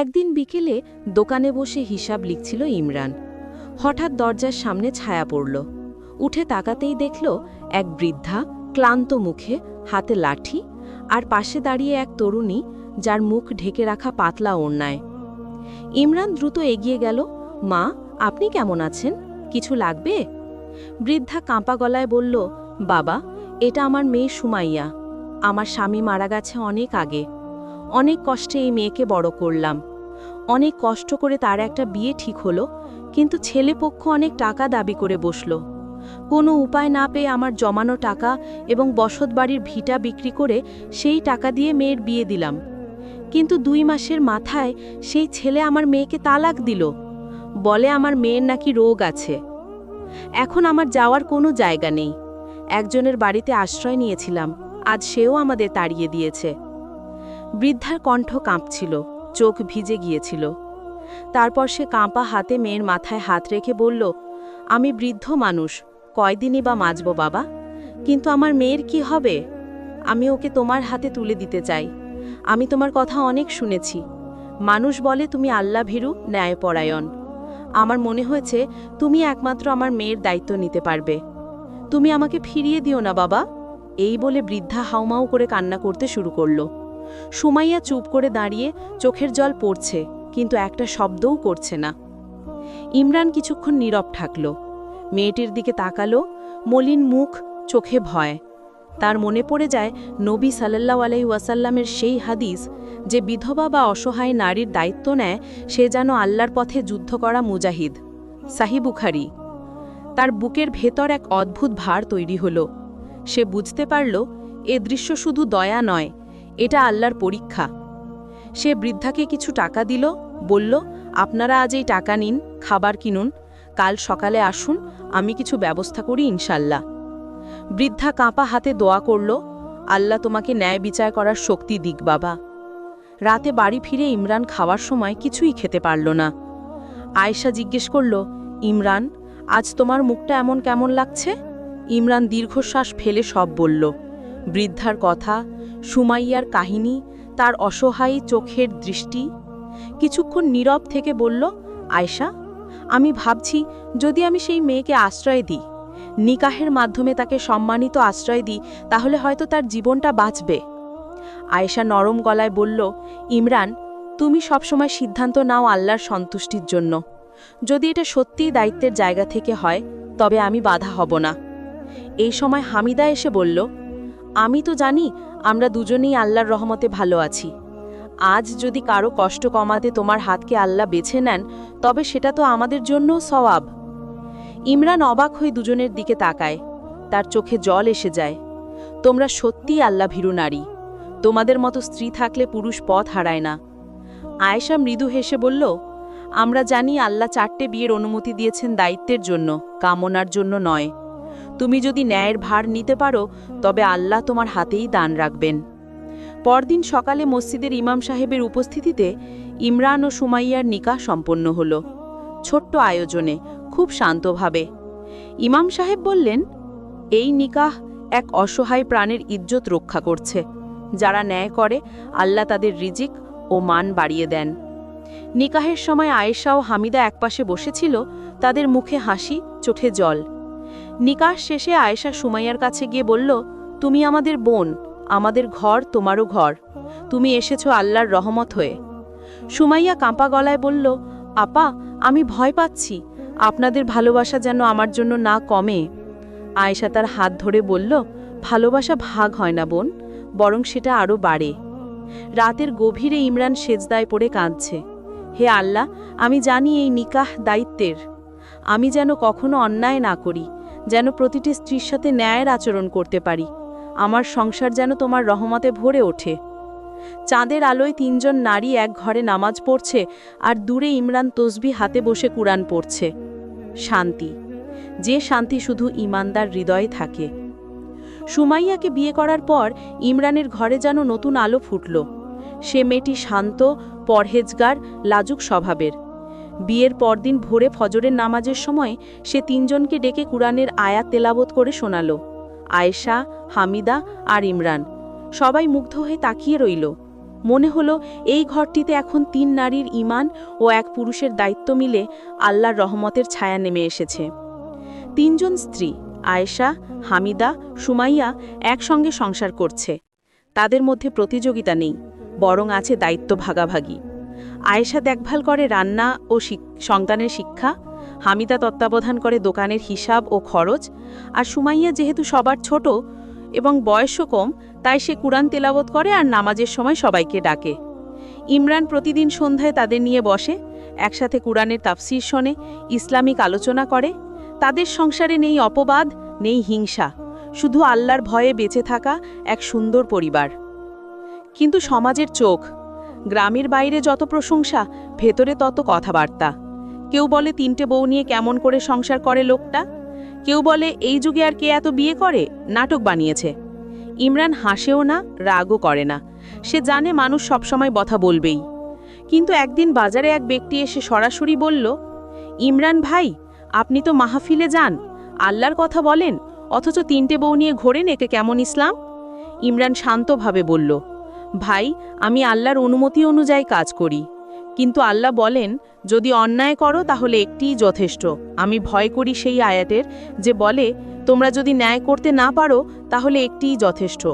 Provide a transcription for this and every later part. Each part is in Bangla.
একদিন বিকেলে দোকানে বসে হিসাব লিখছিল ইমরান। হঠাৎ দরজার সামনে ছায়া পড়ল। উঠে তাকাতেই দেখল এক বৃদ্ধা ক্লান্ত মুখে হাতে লাঠি আর পাশে দাঁড়িয়ে এক তরুণী যার মুখ ঢেকে রাখা পাতলা ওড়নায়। ইমরান দ্রুত এগিয়ে গেল, মা, আপনি কেমন আছেন? কিছু লাগবে? বৃদ্ধা কাঁপা গলায় বলল, বাবা, এটা আমার মেয়ে সুমাইয়া। আমার স্বামী মারা গেছে অনেক আগে। অনেক কষ্টে এই মেয়েকে বড় করলাম। অনেক কষ্ট করে তার একটা বিয়ে ঠিক হলো, কিন্তু ছেলেপক্ষ অনেক টাকা দাবি করে বসল। কোনো উপায় না পেয়ে আমার জমানো টাকা এবং বসতবাড়ির ভিটা বিক্রি করে সেই টাকা দিয়ে মেয়ের বিয়ে দিলাম। কিন্তু দুই মাসের মাথায় সেই ছেলে আমার মেয়েকে তালাক দিল। বলে আমার মেয়ের নাকি রোগ আছে। এখন আমার যাওয়ার কোনো জায়গা নেই। একজনের বাড়িতে আশ্রয় নিয়েছিলাম। আজ সেও আমাদের তাড়িয়ে দিয়েছে। বৃদ্ধার কণ্ঠ কাঁপছিল, চোখ ভিজে গিয়েছিল। তারপর সে কাঁপা হাতে মেয়ের মাথায় হাত রেখে বলল, আমি বৃদ্ধ মানুষ, কয়দিনই বা মাজব বাবা? কিন্তু আমার মেয়ের কি হবে? আমি ওকে তোমার হাতে তুলে দিতে চাই। আমি তোমার কথা অনেক শুনেছি। মানুষ বলে তুমি আল্লাহ ভীরু, ন্যায়পরায়ণ। আমার মনে হয়েছে, তুমি একমাত্র আমার মেয়ের দায়িত্ব নিতে পারবে। তুমি আমাকে ফিরিয়ে দিও না বাবা। এই বলে বৃদ্ধা হাউমাউ করে কান্না করতে শুরু করল। সুমাইয়া চুপ করে দাঁড়িয়ে চোখের জল পড়ছে, কিন্তু একটা শব্দও করছে না। ইমরান কিছুক্ষণ নীরব ঠাকল মেয়েটির দিকে তাকালো, মলিন মুখ, চোখে ভয়। তার মনে পড়ে যায় নবী সাল্লাহ আলাই ওয়াসাল্লামের সেই হাদিস যে বিধবা বা অসহায় নারীর দায়িত্ব নেয়, সে যেন আল্লাহর পথে যুদ্ধ করা মুজাহিদ। সাহি বুখারি। তার বুকের ভেতর এক অদ্ভুত ভার তৈরি হল। সে বুঝতে পারল, এ দৃশ্য শুধু দয়া নয় এটা আল্লাহর পরীক্ষা। সে বৃদ্ধাকে কিছু টাকা দিল, বলল, আপনারা আজ এই টাকা নিন, খাবার কিনুন, কাল সকালে আসুন, আমি কিছু ব্যবস্থা করি ইনশাল্লাহ বৃদ্ধা কাঁপা হাতে দোয়া করল, আল্লাহ তোমাকে ন্যায় বিচার করার শক্তি দিক বাবা। রাতে বাড়ি ফিরে ইমরান খাওয়ার সময় কিছুই খেতে পারল না। আয়েশা জিজ্ঞেস করল, ইমরান, আজ তোমার মুখটা এমন কেমন লাগছে? ইমরান দীর্ঘশ্বাস ফেলে সব বলল। বৃদ্ধার কথা সুমাইয়ার কাহিনী, তার অসহায়ী চোখের দৃষ্টি। কিছুক্ষণ নীরব থেকে বলল, আয়শা, আমি ভাবছি যদি আমি সেই মেয়েকে আশ্রয় দিই, নিকাহের মাধ্যমে তাকে সম্মানিত আশ্রয় দিই, তাহলে হয়তো তার জীবনটা বাঁচবে। আয়েশা নরম গলায় বলল, ইমরান, তুমি সবসময় সিদ্ধান্ত নাও আল্লাহর সন্তুষ্টির জন্য। যদি এটা সত্যিই দায়িত্বের জায়গা থেকে হয়, তবে আমি বাধা হব না। এই সময় হামিদা এসে বলল, আমি তো জানি আমরা দুজনেই আল্লাহর রহমতে ভালো আছি। আজ যদি কারও কষ্ট কমাতে তোমার হাতকে আল্লাহ বেছে নেন, তবে সেটা তো আমাদের জন্য সওয়াব। ইমরান অবাক হয়ে দুজনের দিকে তাকায়। তার চোখে জল এসে যায়। তোমরা সত্যিই আল্লাহ ভীরু নারী। তোমাদের মতো স্ত্রী থাকলে পুরুষ পথ হারায় না। আয়েশা মৃদু হেসে বলল, আমরা জানি আল্লাহ চারটে বিয়ের অনুমতি দিয়েছেন দায়িত্বের জন্য, কামনার জন্য নয়। তুমি যদি ন্যায়ের ভার নিতে পারো, তবে আল্লাহ তোমার হাতেই দান রাখবেন। পরদিন সকালে মসজিদের ইমাম সাহেবের উপস্থিতিতে ইমরান ও সুমাইয়ার নিকাহ সম্পন্ন হল। ছোট্ট আয়োজনে, খুব শান্তভাবে। ইমাম সাহেব বললেন, এই নিকাহ এক অসহায় প্রাণের ইজ্জত রক্ষা করছে। যারা ন্যায় করে, আল্লাহ তাদের রিজিক ও মান বাড়িয়ে দেন। নিকাহের সময় আয়েশা ও হামিদা একপাশে বসেছিল, তাদের মুখে হাসি, চোখে জল। নিকাশ শেষে আয়েশা সুমাইয়ার কাছে গিয়ে বলল, তুমি আমাদের বোন, আমাদের ঘর তোমারও ঘর। তুমি এসেছ আল্লাহর রহমত হয়ে। সুমাইয়া কাঁপা গলায় বলল, আপা, আমি ভয় পাচ্ছি। আপনাদের ভালোবাসা যেন আমার জন্য না কমে। আয়েশা তার হাত ধরে বলল, ভালোবাসা ভাগ হয় না বোন, বরং সেটা আরও বাড়ে। রাতের গভীরে ইমরান সেজদায় পড়ে কাঁদছে, হে আল্লাহ, আমি জানি এই নিকাহ দায়িত্বের। আমি যেন কখনো অন্যায় না করি যেন প্রতিটি স্ত্রীর সাথে ন্যায়ের আচরণ করতে পারি। আমার সংসার যেন তোমার রহমতে ভরে ওঠে। চাঁদের আলোয় তিনজন নারী এক ঘরে নামাজ পড়ছে আর দূরে ইমরান তসবি হাতে বসে কুরআন পড়ছে। শান্তি। যে শান্তি শুধু ইমানদার হৃদয়ে থাকে। সুমাইয়াকে বিয়ে করার পর ইমরানের ঘরে যেন নতুন আলো ফুটল। সে মেয়েটি শান্ত, পরহেজগার, লাজুক স্বভাবের। বিয়ের পরদিন ভোরে ফজরের নামাজের সময় সে তিনজনকে ডেকে কুরআনের আয়াত তেলাবত করে শোনালো, আয়েশা, হামিদা আর ইমরান। সবাই মুগ্ধ হয়ে তাকিয়ে রইল। মনে হলো এই ঘরটিতে এখন তিন নারীর ইমান ও এক পুরুষের দায়িত্ব মিলে আল্লাহর রহমতের ছায়া নেমে এসেছে। তিনজন স্ত্রী, আয়েশা, হামিদা, সুমাইয়া, একসঙ্গে সংসার করছে। তাদের মধ্যে প্রতিযোগিতা নেই, বরং আছে দায়িত্ব ভাগাভাগি। আয়েশা দেখভাল করে রান্না ও সন্তানের শিক্ষা, হামিদা তত্ত্বাবধান করে দোকানের হিসাব ও খরচ, আর সুমাইয়া যেহেতু সবার ছোট এবং বয়সও কম, তাই সে কুরআন তেলাবত করে আর নামাজের সময় সবাইকে ডাকে। ইমরান প্রতিদিন সন্ধ্যায় তাদের নিয়ে বসে, একসাথে কুরআনের তাফসির শোনে, ইসলামিক আলোচনা করে। তাদের সংসারে নেই অপবাদ, নেই হিংসা, শুধু আল্লাহর ভয়ে বেঁচে থাকা এক সুন্দর পরিবার। কিন্তু সমাজের চোখ গ্রামের বাইরে যত প্রশংসা, ভেতরে তত কথাবার্তা। কেউ বলে তিনটে বউ নিয়ে কেমন করে সংসার করে লোকটা? কেউ বলে, এই যুগে আর কে এত বিয়ে করে? নাটক বানিয়েছে। ইমরান হাসেও না, রাগও করে না। সে জানে মানুষ সবসময় কথা বলবেই। কিন্তু একদিন বাজারে এক ব্যক্তি এসে সরাসরি বলল, ইমরান ভাই, আপনি তো মাহফিলে যান। আল্লাহর কথা বলেন, অথচ তিনটে বউ নিয়ে ঘোরেন, একে কেমন ইসলাম? ইমরান শান্তভাবে বলল ভাই, আমি আল্লাহর অনুমতি অনুযায়ী কাজ করি। কিন্তু আল্লাহ বলেন, যদি অন্যায় করো তাহলে একটিই যথেষ্ট। আমি ভয় করি সেই আয়াতের যে বলে, তোমরা যদি ন্যায় করতে না পারো তাহলে একটিই যথেষ্ট।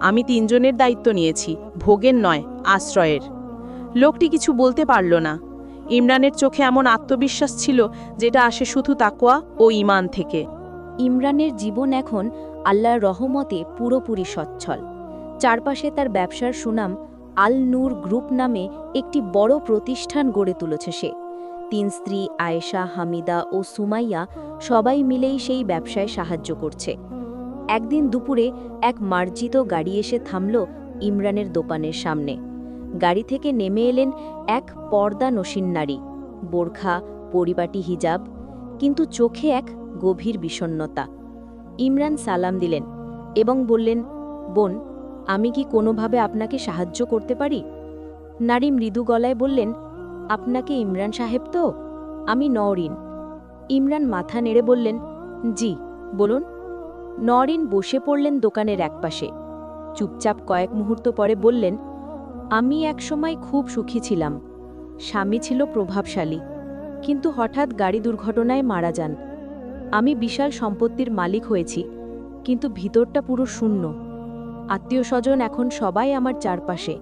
আমি তিনজনের দায়িত্ব নিয়েছি, ভোগের নয়, আশ্রয়ের। লোকটি কিছু বলতে পারল না। ইমরানের চোখে এমন আত্মবিশ্বাস ছিল যেটা আসে শুধু তাকোয়া ও ইমান থেকে। ইমরানের জীবন এখন আল্লাহর রহমতে পুরোপুরি সচ্ছল। চারপাশে তার ব্যবসার সুনাম আল নূর গ্রুপ নামে একটি বড় প্রতিষ্ঠান গড়ে তুলেছে সে। তিন স্ত্রী আয়েশা, হামিদা ও সুমাইয়া সবাই মিলেই সেই ব্যবসায় সাহায্য করছে। একদিন দুপুরে এক মার্জিত গাড়ি এসে থামল ইমরানের দোকানের সামনে। গাড়ি থেকে নেমে এলেন এক পর্দা নসীন নারী। বোরখা, পরিপাটি হিজাব, কিন্তু চোখে এক গভীর বিষণ্নতা ইমরান সালাম দিলেন এবং বললেন, বোন আমি কি কোনোভাবে আপনাকে সাহায্য করতে পারি? নারী মৃদু গলায় বললেন, আপনাকে ইমরান সাহেব তো? আমি নওরিন। ইমরান মাথা নেড়ে বললেন, জি, বলুন। নরিন বসে পড়লেন দোকানের একপাশে। চুপচাপ কয়েক মুহূর্ত পরে বললেন, আমি একসময় খুব সুখী ছিলাম। স্বামী ছিল প্রভাবশালী, কিন্তু হঠাৎ গাড়ি দুর্ঘটনায় মারা যান। আমি বিশাল সম্পত্তির মালিক হয়েছি, কিন্তু ভিতরটা পুরো শূন্য। আত্মীয় স্বজন এখন সবাই আমার চারপাশে।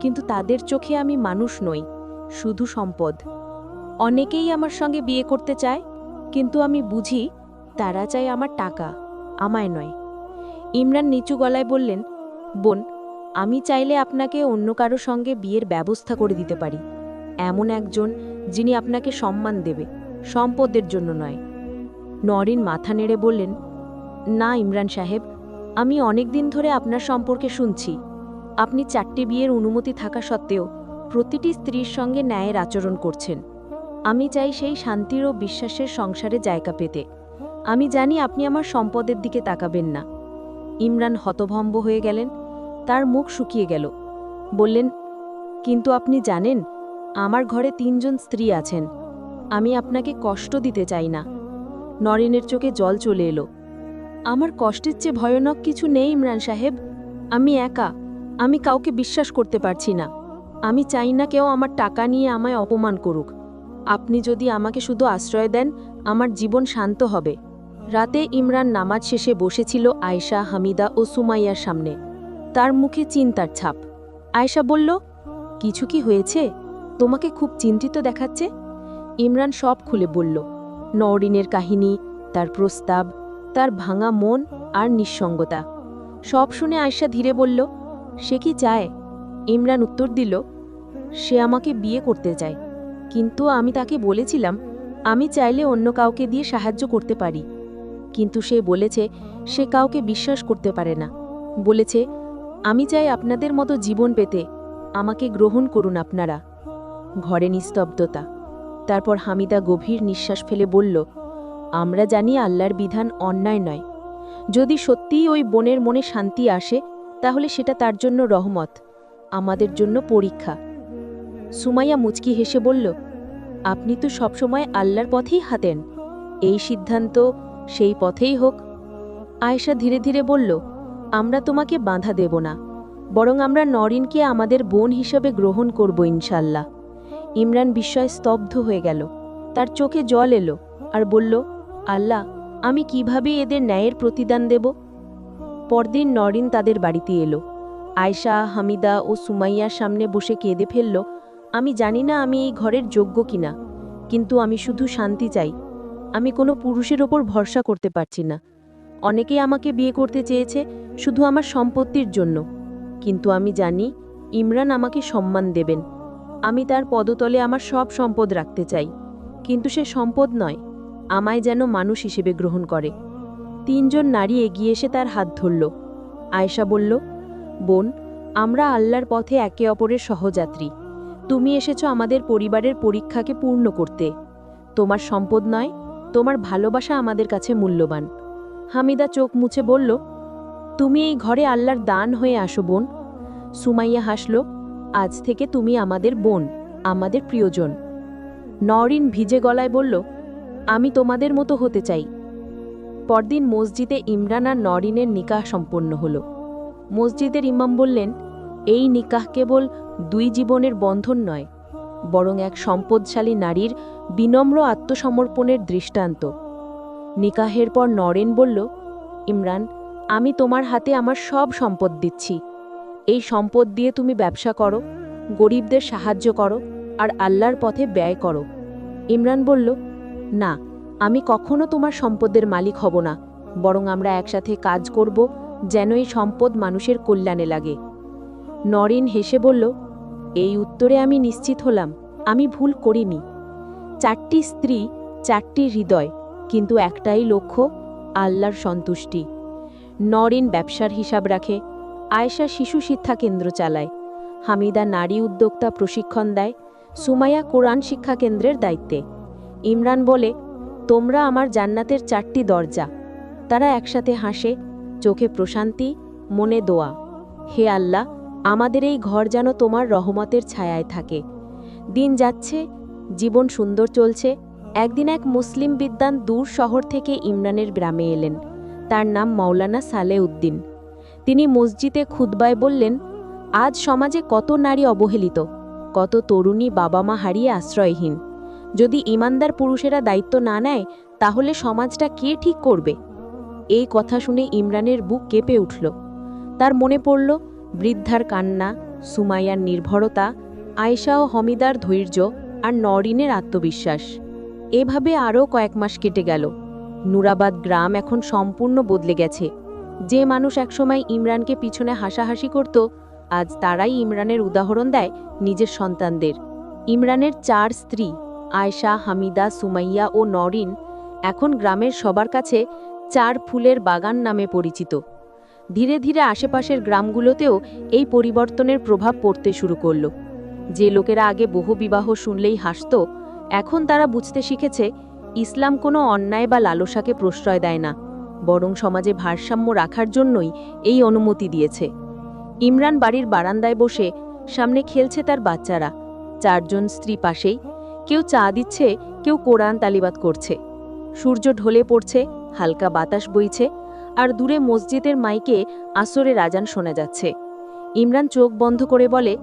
কিন্তু তাদের চোখে আমি মানুষ নই, শুধু সম্পদ। অনেকেই আমার সঙ্গে বিয়ে করতে চায়, কিন্তু আমি বুঝি তারা চায় আমার টাকা, আমায় নয়। ইমরান নিচু গলায় বললেন, বোন, আমি চাইলে আপনাকে অন্য কারও সঙ্গে বিয়ের ব্যবস্থা করে দিতে পারি। এমন একজন যিনি আপনাকে সম্মান দেবে, সম্পদের জন্য নয়। নরিন মাথা নেড়ে বললেন, না ইমরান সাহেব আমি অনেক দিন ধরে আপনার সম্পর্কে শুনছি। আপনি চারটি বিয়ের অনুমতি থাকা সত্ত্বেও প্রতিটি স্ত্রীর সঙ্গে ন্যায়ের আচরণ করছেন। আমি চাই সেই শান্তির ও বিশ্বাসের সংসারে জায়গা পেতে। আমি জানি আপনি আমার সম্পদের দিকে তাকাবেন না। ইমরান হতভম্ব হয়ে গেলেন, তার মুখ শুকিয়ে গেল। বললেন, কিন্তু আপনি জানেন, আমার ঘরে তিনজন স্ত্রী আছেন। আমি আপনাকে কষ্ট দিতে চাই না। নরেনের চোখে জল চলে এলো। আমার কষ্টের চেয়ে ভয়ানক কিছু নেই ইমরান সাহেব। আমি একা, আমি কাউকে বিশ্বাস করতে পারছি না। আমি চাই না কেউ আমার টাকা নিয়ে আমায় অপমান করুক। আপনি যদি আমাকে শুধু আশ্রয় দেন, আমার জীবন শান্ত হবে। রাতে ইমরান নামাজ শেষে বসেছিল আয়শা, হামিদা ও সুমাইয়ার সামনে। তার মুখে চিন্তার ছাপ। আয়শা বলল, কিছু কি হয়েছে? তোমাকে খুব চিন্তিত দেখাচ্ছে? ইমরান সব খুলে বলল, নওরিনের কাহিনী, তার প্রস্তাব তার ভাঙা মন আর নিঃসঙ্গতা। সব শুনে আয়শা ধীরে বলল, সে কি চায়? ইমরান উত্তর দিল, সে আমাকে বিয়ে করতে চায়। কিন্তু আমি তাকে বলেছিলাম, আমি চাইলে অন্য কাউকে দিয়ে সাহায্য করতে পারি। কিন্তু সে বলেছে, সে কাউকে বিশ্বাস করতে পারে না। বলেছে, আমি চাই আপনাদের মতো জীবন পেতে আমাকে গ্রহণ করুন আপনারা। ঘরে নিস্তব্ধতা। তারপর হামিদা গভীর নিঃশ্বাস ফেলে বলল আমরা জানি আল্লাহর বিধান অন্যায় নয়। যদি সত্যিই ওই বোনের মনে শান্তি আসে, তাহলে সেটা তার জন্য রহমত, আমাদের জন্য পরীক্ষা। সুমাইয়া মুচকি হেসে বলল, আপনি তো সবসময় আল্লাহর পথেই হাতেন এই সিদ্ধান্ত সেই পথেই হোক। আয়েশা ধীরে ধীরে বলল, আমরা তোমাকে বাঁধা দেব না, বরং আমরা নরিনকে আমাদের বোন হিসেবে গ্রহণ করব ইনশাল্লাহ ইমরান বিস্ময় স্তব্ধ হয়ে গেল। তার চোখে জল এলো আর বলল আল্লাহ, আমি কীভাবে এদের ন্যায়ের প্রতিদান দেব? পরদিন নরিন তাদের বাড়িতে এলো। আয়শা, হামিদা ও সুমাইয়ার সামনে বসে কেঁদে ফেলল, আমি জানি না আমি এই ঘরের যোগ্য কিনা, কিন্তু আমি শুধু শান্তি চাই। আমি কোনো পুরুষের ওপর ভরসা করতে পারছি না। অনেকেই আমাকে বিয়ে করতে চেয়েছে শুধু আমার সম্পত্তির জন্য, কিন্তু আমি জানি ইমরান আমাকে সম্মান দেবেন। আমি তার পদতলে আমার সব সম্পদ রাখতে চাই, কিন্তু সে সম্পদ নয়। আমায় যেন মানুষ হিসেবে গ্রহণ করে। তিনজন নারী এগিয়ে এসে তার হাত ধরল। আয়েশা বলল, বোন, আমরা আল্লাহর পথে একে অপরের সহযাত্রী। তুমি এসেছ আমাদের পরিবারের পরীক্ষাকে পূর্ণ করতে। তোমার সম্পদ নয়, তোমার ভালোবাসা আমাদের কাছে মূল্যবান। হামিদা চোখ মুছে বলল, তুমি এই ঘরে আল্লাহর দান হয়ে আসো, বোন। সুমাইয়া হাসল, আজ থেকে তুমি আমাদের বোন, আমাদের প্রিয়জন। নরিন ভিজে গলায় বলল আমি তোমাদের মতো হতে চাই। পরদিন মসজিদে ইমরান আর নরিনের নিকাহ সম্পন্ন হল। মসজিদের ইমাম বললেন, এই নিকাহ কেবল দুই জীবনের বন্ধন নয়, বরং এক সম্পদশালী নারীর বিনম্র আত্মসমর্পণের দৃষ্টান্ত। নিকাহের পর নরেন বলল, ইমরান, আমি তোমার হাতে আমার সব সম্পদ দিচ্ছি। এই সম্পদ দিয়ে তুমি ব্যবসা করো, গরিবদের সাহায্য করো আর আল্লাহর পথে ব্যয় করো। ইমরান বলল না, আমি কখনো তোমার সম্পদের মালিক হব না, বরং আমরা একসাথে কাজ করব যেন এই সম্পদ মানুষের কল্যাণে লাগে। নরিন হেসে বলল, এই উত্তরে আমি নিশ্চিত হলাম, আমি ভুল করিনি। চারটি স্ত্রী, চারটি হৃদয়, কিন্তু একটাই লক্ষ্য, আল্লাহর সন্তুষ্টি। নরিন ব্যবসার হিসাব রাখে, আয়েশা শিশু শিক্ষা কেন্দ্র চালায়, হামিদা নারী উদ্যোক্তা প্রশিক্ষণ দেয়, সুমাইয়া কোরআন শিক্ষা কেন্দ্রের দায়িত্বে। ইমরান বলে, তোমরা আমার জান্নাতের চারটি দরজা। তারা একসাথে হাসে, চোখে প্রশান্তি, মনে দোয়া। হে আল্লাহ, আমাদের এই ঘর যেন তোমার রহমতের ছায়ায় থাকে। দিন যাচ্ছে, জীবন সুন্দর চলছে। একদিন এক মুসলিম বিদ্বান দূর শহর থেকে ইমরানের গ্রামে এলেন। তার নাম মাওলানা সালে উদ্দিন তিনি মসজিদে খুতবায় বললেন, আজ সমাজে কত নারী অবহেলিত, কত তরুণী বাবা মা হারিয়ে আশ্রয়হীন। যদি ইমানদার পুরুষেরা দায়িত্ব না নেয়, তাহলে সমাজটা কে ঠিক করবে? এই কথা শুনে ইমরানের বুক কেঁপে উঠল। তার মনে পড়ল, বৃদ্ধার কান্না, সুমাইয়ার নির্ভরতা, আয়েশা ও হমিদার ধৈর্য আর নরিনের আত্মবিশ্বাস। এভাবে আরও কয়েক মাস কেটে গেল। নুরাবাদ গ্রাম এখন সম্পূর্ণ বদলে গেছে। যে মানুষ একসময় ইমরানকে পিছনে হাসাহাসি করত, আজ তারাই ইমরানের উদাহরণ দেয় নিজের সন্তানদের। ইমরানের চার স্ত্রী আয়শা, হামিদা, সুমাইয়া ও নরিন এখন গ্রামের সবার কাছে চার ফুলের বাগান নামে পরিচিত। ধীরে ধীরে আশেপাশের গ্রামগুলোতেও এই পরিবর্তনের প্রভাব পড়তে শুরু করল। যে লোকেরা আগে বহু বিবাহ শুনলেই হাসত, এখন তারা বুঝতে শিখেছে ইসলাম কোনো অন্যায় বা লালসাকে প্রশ্রয় দেয় না, বরং সমাজে ভারসাম্য রাখার জন্যই এই অনুমতি দিয়েছে। ইমরান বাড়ির বারান্দায় বসে সামনে খেলছে তার বাচ্চারা। চারজন স্ত্রী পাশেই কেউ চা দিচ্ছে, কেউ কোরআন তালিবাত করছে। সূর্য ঢলে পড়ছে, হালকা বাতাস বইছে, আর দূরে মসজিদের মাইকে আসরের রাজান শোনা যাচ্ছে। ইমরান চোখ বন্ধ করে বলে,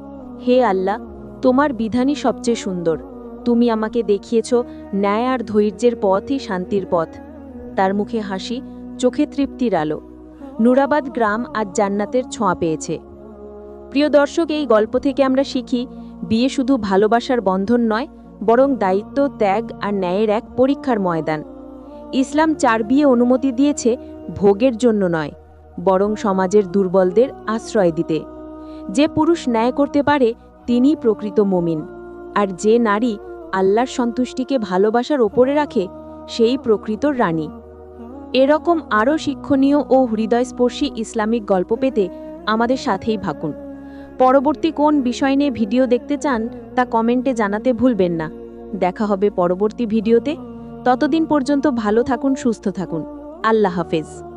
হে আল্লাহ, তোমার বিধানই সবচেয়ে সুন্দর। তুমি আমাকে দেখিয়েছ ন্যায় আর ধৈর্যের পথই শান্তির পথ। তার মুখে হাসি, চোখে তৃপ্তির আলো। নুরাবাদ গ্রাম আজ জান্নাতের ছোঁয়া পেয়েছে। প্রিয় দর্শক, এই গল্প থেকে আমরা শিখি, বিয়ে শুধু ভালোবাসার বন্ধন নয় বরং দায়িত্ব, ত্যাগ আর ন্যায়ের এক পরীক্ষার ময়দান। ইসলাম চার বিয়ে অনুমতি দিয়েছে ভোগের জন্য নয়, বরং সমাজের দুর্বলদের আশ্রয় দিতে। যে পুরুষ ন্যায় করতে পারে, তিনিই প্রকৃত মমিন। আর যে নারী আল্লাহর সন্তুষ্টিকে ভালোবাসার ওপরে রাখে, সেই প্রকৃত রানী। এরকম আরও শিক্ষণীয় ও হৃদয়স্পর্শী ইসলামিক গল্প পেতে আমাদের সাথেই ভাকুন পরবর্তী কোন বিষয় নিয়ে ভিডিও দেখতে চান তা কমেন্টে জানাতে ভুলবেন না। দেখা হবে পরবর্তী ভিডিওতে। ততদিন পর্যন্ত ভালো থাকুন, সুস্থ থাকুন। আল্লাহ হাফেজ।